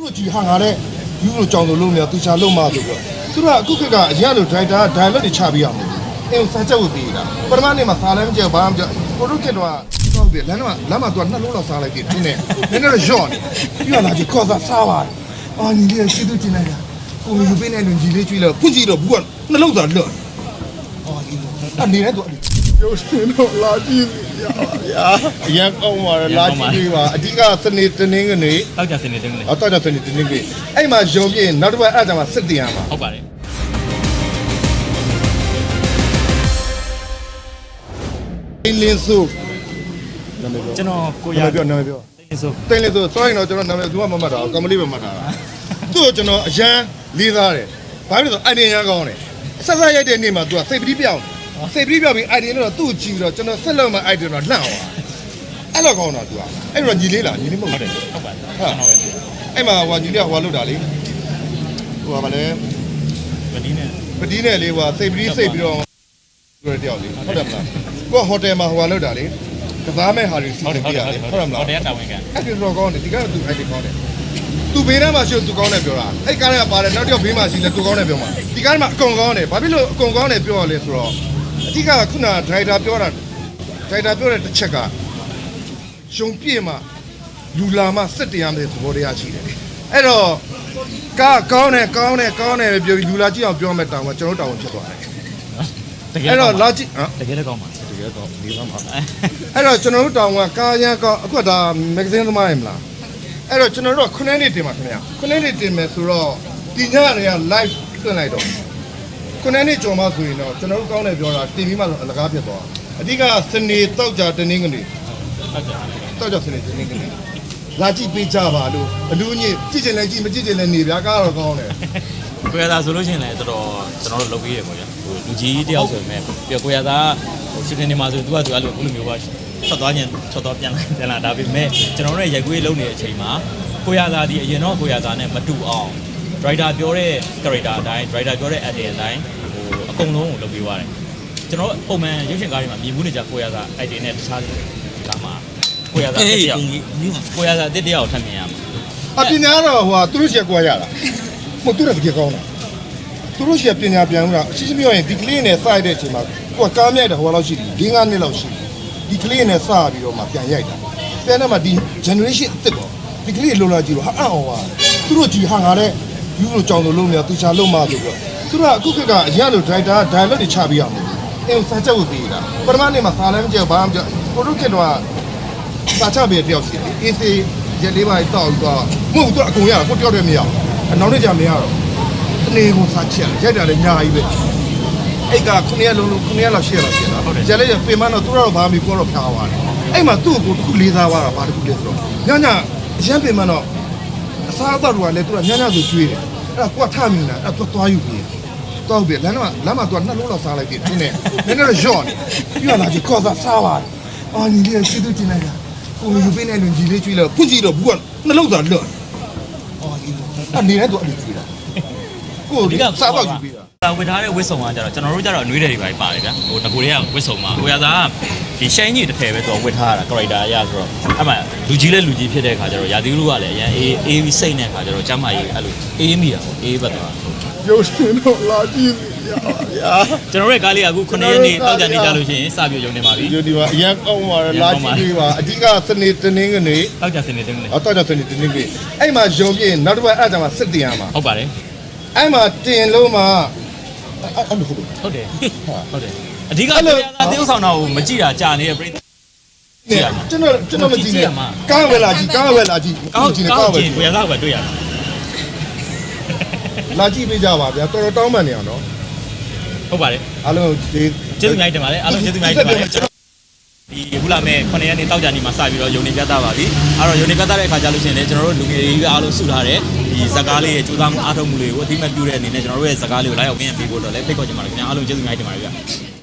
တို့ကြည်ဟာငါတဲ့ယူလို့ကြောင်လို့လုံးနေတေချာလုံးမဆိုတော့သူတို့ကအခုခေတ်ကအရင်ကလိုဒရိုက်တာဒိုင်လော့တွေချပေးရမယ်အင်းစာချက်ကိုပေးတာပထမနေ့မှာစားလည်းမကြောက်ဘာမှမကြောက်ကိုတို့ခေတ်တော့တော့ပြီလမ်းတော့လမ်းမှာသူကနှစ်လုံးလောက်စားလိုက်ပြီတင်းနေနည်းနည်းတော့ရော့နေပြီးတော့လာကြည့်ကော့စားစားပါတယ်အာညီလေးရှိသူကျင်လိုက်တာကိုလူပေးနေလို့ညီလေးကျွေးလို့ဖွင့်ကြည့်တော့ဘူးကနှလုံးသားလွတ်အာဒီအနေနဲ့တော့ ရုပ်ရှင်တော့လာကြည့်ရပါဗျာအရင်ကောင်းပါလားလာကြည့်ပြီးပါအဓိကစနေတနင်္ဂနွေတောက်ကြစနေတယ်မလဲအော်တော်တော်စနေတင်းတင်းကြီးအဲ့မှာရုံပြင်းနောက်တစ်ပတ်အဲ့ဒါမှစစ်တင်ရမှာဟုတ်ပါတယ်တင်းလင်းစုနာမည်ပြောကျွန်တော်ကိုနာရမည်ပြောနာမည်ပြောတင်းဆိုတင်းလင်းစု sorry တော့ကျွန်တော်နာမည်သူကမမှတ်တာကမလေးပဲမှတ်တာသူ့ကိုကျွန်တော်အရန်လေးစားတယ်ဘာဖြစ်လို့လဲဆိုအိုင်ဒီရန်ကောင်းတယ်ဆက်ဆက်ရိုက်တဲ့နေ့မှာသူကစိတ်ပတိပြောင်း စိတ်ပတိပြောင်းပြီးအိုင်ဒီလို့သူ့ကြည့်ပြီးတော့ကျွန်တော်ဆက်လုပ်မဲ့အိုင်ဒီတော့လှန့်သွားအဲ့လိုကောင်းတာသူကအဲ့တော့ညီလေးလားညီလေးမဟုတ်ဟုတ်တဘူးယ်ဟုတ်ပါတယ်ဟာကျွန်တော်ပဲအဲ့မှာဟိုညီလေးကဟိုလောက်တာလေဟိုကမလဲဗဒီနဲ့ပတိနဲ့လေးဟိုစိတ်ပတိစိတ်ပြီးတော့ဆိုရတဲ့တယောက်လေးဟုတ်တယ်မလားကိုကဟိုတယ်မှာဟိုလောက်တာလေကစားမဲ့ဟာတွေစီဟုတ်တယ်စဉ်ဟုတ်ပြတယ်ရဟုတ်လေတယ်ဟုတ်တယ်မလားဟုတ်တယ်တာဝန်ခံအဲ့ဒီတော့ကောင်းတယ်ဒီကတော့သူအဲ့ဒီကောင်းတယ်သူဘေးထဲမှာရှိသူကောင်းတယ်ပြောတာအဲ့ကားထဲကပါတယ်နောက်တစ်ယောက်ဘေးမှာရှိလဲသူကောင်းတယ်ပြောမှာဒီကားထဲမှာအကုန်ကောင်းတယ်ဘာဖြစ်လို့အကုန်ကောင်းတယ်ပြောရလဲဆိုတော့ အဓိကခုနဒရိုက်တာပြောတာဒရိုက်တာပြောတဲ့တစ်ချက်ကရှုံပြည့်မှလူလာမှစစ်တရားမဲ့သဘောတရားရှိတယ်အဲ့တော့ကားကောင်းတယ်ကောင်းတယ်ကောင်းတယ်ပြောပြီးလူလာကြည့်အောင်ပြောမဲ့တောင်းမှာကျွန်တော်တောင်းဖြစ်သွားတယ်တကယ်အဲ့တော့တော့လာကြည့်ဟမ်တကယ်လည်းကောင်းပါတကယ်တော့ဒီမှာပါအဲ့တော့ကျွန်တော်တို့တောင်ကကားရန်ကောအခုကဒါမဂ္ဂဇင်းသမားရမလားအဲ့တော့ကျွန်တော်တို့ကခုနှစ်နှစ်တင်ပါခင်ဗျာခုနှစ်နှစ်တင်မယ်ဆိုတော့ဒီညတွေက live တွင်လိုက်တော့ ခုနှစ်နှစ်ကြော်မှဆိုရင်တော့ကျွန်တော်တို့ကောင်းတယ်ပြောတာတင်ပြီးမှဆိုအလကားဖြစ်သွားအဓိကစနေတောက်ကြတနင်္ဂနွေဟုတ်တယ်တောက်ကြစနေတနင်္ဂနွေလာကြည့်ပေးကြပါလို့အလူညစ်ကြည့်ချင်လဲကြည့်မကြည့်ချင်လဲနေဗျာကားတော့ကောင်းတယ်ကိုရသားဆိုလို့ရှိရင်လည်းတော်တော်ကျွန်တော်တို့လုပ်ပြီးရပေါ့ဗျာဟိုလူကြီးတယောက်ဆိုပေမဲ့ပြီးတော့ကိုရသားဟိုရှူတင်နေမှာဆိုသူကသူအဲ့လိုဘုလိုမျိုးပါထွက်သွားခြင်းထွက်သွားပြန်လာပြန်လာဒါပေမဲ့ကျွန်တော်တို့ရဲ့ရိုက်ကွေးလုပ်နေတဲ့အချိန်မှာကိုရသားဒီအရင်တော့ကိုရသားနဲ့မတူအောင် driver ပြောတဲ့ character အတိုင်း driver ပြောတဲ့ acting အတိုင်းဟိုအကုန်လုံးကိုလုပ်ပြီးသွားတယ်ကျွန်တော်ပုံမှန်ရုပ်ရှင်ကားတွေမှာမြင်မှုနေကြကိုရသား acting နဲ့တခြားကားမှာကိုရသားတစ်ယောက်ကိုရသားတစ်ယောက်ထပ်မြင်ရမှာအပညာတော့ဟိုသူတို့ရှက်ကွာရတာမဟုတ်သူတို့တကယ်ကောင်းတာသူတို့ရှက်ပညာပြန်လို့အရှိရှိပြောရင်ဒီကလေးနဲ့စရိုက်တဲ့အချိန်မှာကိုကကားမြိုက်တယ်ဟိုလောက်ရှိတယ်၄၅နှစ်လောက်ရှိတယ်ဒီကလေးနဲ့စပြီးတော့မှပြန်ရိုက်တာပြန်တော့မှဒီ generation အစ်စ်ပေါ့ဒီကလေးလုံလာကြည့်တော့ဟာအံ့ဩပါသူတို့ကြည်ဟာငါတဲ့ ယူလို့ကြောင်လို့လုံးနေတေချာလုံးမဆိုတော့သူတို့ကအခုခေတ်ကအရင်ကလိုဒရိုက်တာဒိုင်လော့တွေချပေးရမယ်အင်းစာချက်ကိုပေးတာပထမနေ့မှာစားလည်းမကြောက်ဘာမှမကြောက်ကိုတို့ခေတ်တော့စာချပေးတဲ့တယောက်ရှိတယ်အေးစေးရက်လေးပါးတောက်ပြီးတော့မဟုတ်ဘူးသူကအကုန်ရတာကိုတယောက်တည်းမရဘူးအနောက်နေ့ကျမရတော့အနေကိုစာချက်ရိုက်တာလည်းညာကြီးပဲအဲ့ကခုနှစ်ရက်လုံးလုံးခုနှစ်ရက်လောက်ရှေ့လောက်ရှေ့တာကျန်လေးပြင်မတော့သူတော့ဘာမှမကိုတော့ဖျားသွားတယ်အဲ့မှာသူ့ကိုတစ်ခုလေးစားသွားတာဘာတစ်ခုလဲဆိုတော့ညညအရန်ပြင်မတော့အစားအသောက်တွေကလည်းသူကညညဆိုကျွေးတယ် အဲ့ဒါကိုကထမြင်တာအဲ့တော့သွားယူပြီးတော့ပြီလမ်းမှာလမ်းမှာသူကနှစ်လုံးလောက်စားလိုက်ပြီတင်းနေနည်းနည်းတော့ရော့နေပြီးတော့လာကြည့်ကော့စားစားပါတယ်အာညီလေးရှိသူကျင်လိုက်တာကိုလူပေးနေလို့ညီလေးကျွေးလို့ဖွင့်ကြည့်တော့ဘူးကနှလုံးသားလွတ်အော်ဒီအနေနဲ့တော့အဲ့လိုကျွေးတာကိုဒီစားတော့ယူပေးတာဒါဝစ်ထားတဲ့ဝစ်စုံကကြတော့ကျွန်တော်တို့ကြတော့အနှွေးတယ်တွေပါပါတယ်ဗျာဟိုတကူတွေကဝစ်စုံမှာကိုရသား ဒီရှိုင်းကြီးတစ်ထည်ပဲသူကဝစ်ထားရတာ character အရဆိုတော့အဲ့မှာလူကြီးလဲလူကြီးဖြစ်တဲ့ခါကျတော့ရာသီဥတုကလည်းအရင်အေးအေးပြီးစိတ်တဲ့ခါကျတော့ကျမ်းမာရေးအဲ့လိုအေးမိတာပေါ့အေးပတ်သွားရုပ်ရှင်တော့လာကြည့်ရပါဗျာကျွန်တော်တို့ရဲ့ကားလေးကအခု9ရက်နေ့တောက်ကြနေကြလို့ရှိရင်စပြရုံနေပါပြီဒီဒီမှာအရင်ကောင်းပါလားလာကြည့်ပေးပါအဓိကစနေတနင်္ဂနွေတောက်ကြစနေတယ်မလဲအော်တော့စနေတနင်္ဂနွေအဲ့မှာရုံပြင်းနောက်တစ်ပတ်အဲ့ဒါမှစစ်တင်ရမှာဟုတ်ပါတယ်အဲ့မှာတင်လို့မှအဲ့လိုဟုတ်လို့ဟုတ်တယ်ဟုတ်တယ် အဓိကကိုရသားတင်းဆောင်တာကိုမကြည့်တာကြာနေတဲ့ပြိတ္တကျွန်တော်ကျွန်တော်မကြည့်နဲ့ကားဝယ်လာကြည့်ကားဝယ်လာကြည့်ကောင်းကြည့်နေကောကားင်းဝယ်ကြည့်ကိုရသားကတွေ့ရတာလာကြည့်ပေးကြပါဗျာတော်တော်တောင်းပန်နေအောင်နော်ဟုတ်ပါတယ်အားလုံးဒီကျေးဇူးများတင်ပါတယ်အားလုံးကျေးဇူးများတင်ပါတယ်ကျွန်တော်ဒီခုလာမဲ့9ရက်နေ့တောက်ကြနေမှာစပြီးတော့ယုံနေပြသပါပြီအဲ့တော့ယုံနေပြသတဲ့အခါကျလို့ရှိရင်လည်းကျွန်တော်တို့လူငယ်တွေကအားလုံးစုထားတဲ့ဒီဇကားလေးရဲ့ကြိုးစားမှုအားထုတ်မှုတွေကိုအသိမှတ်ပြုတဲ့အနေနဲ့ကျွန်တော်တို့ရဲ့ဇကားလေးကိုလိုက်အောင်ပြင်ပြဖို့တော့လည်းဖိတ်ခေါ်ချင်ပါတယ်ခင်ဗျာအားလုံးကျေးဇူးများတင်ပါတယ်ဗျ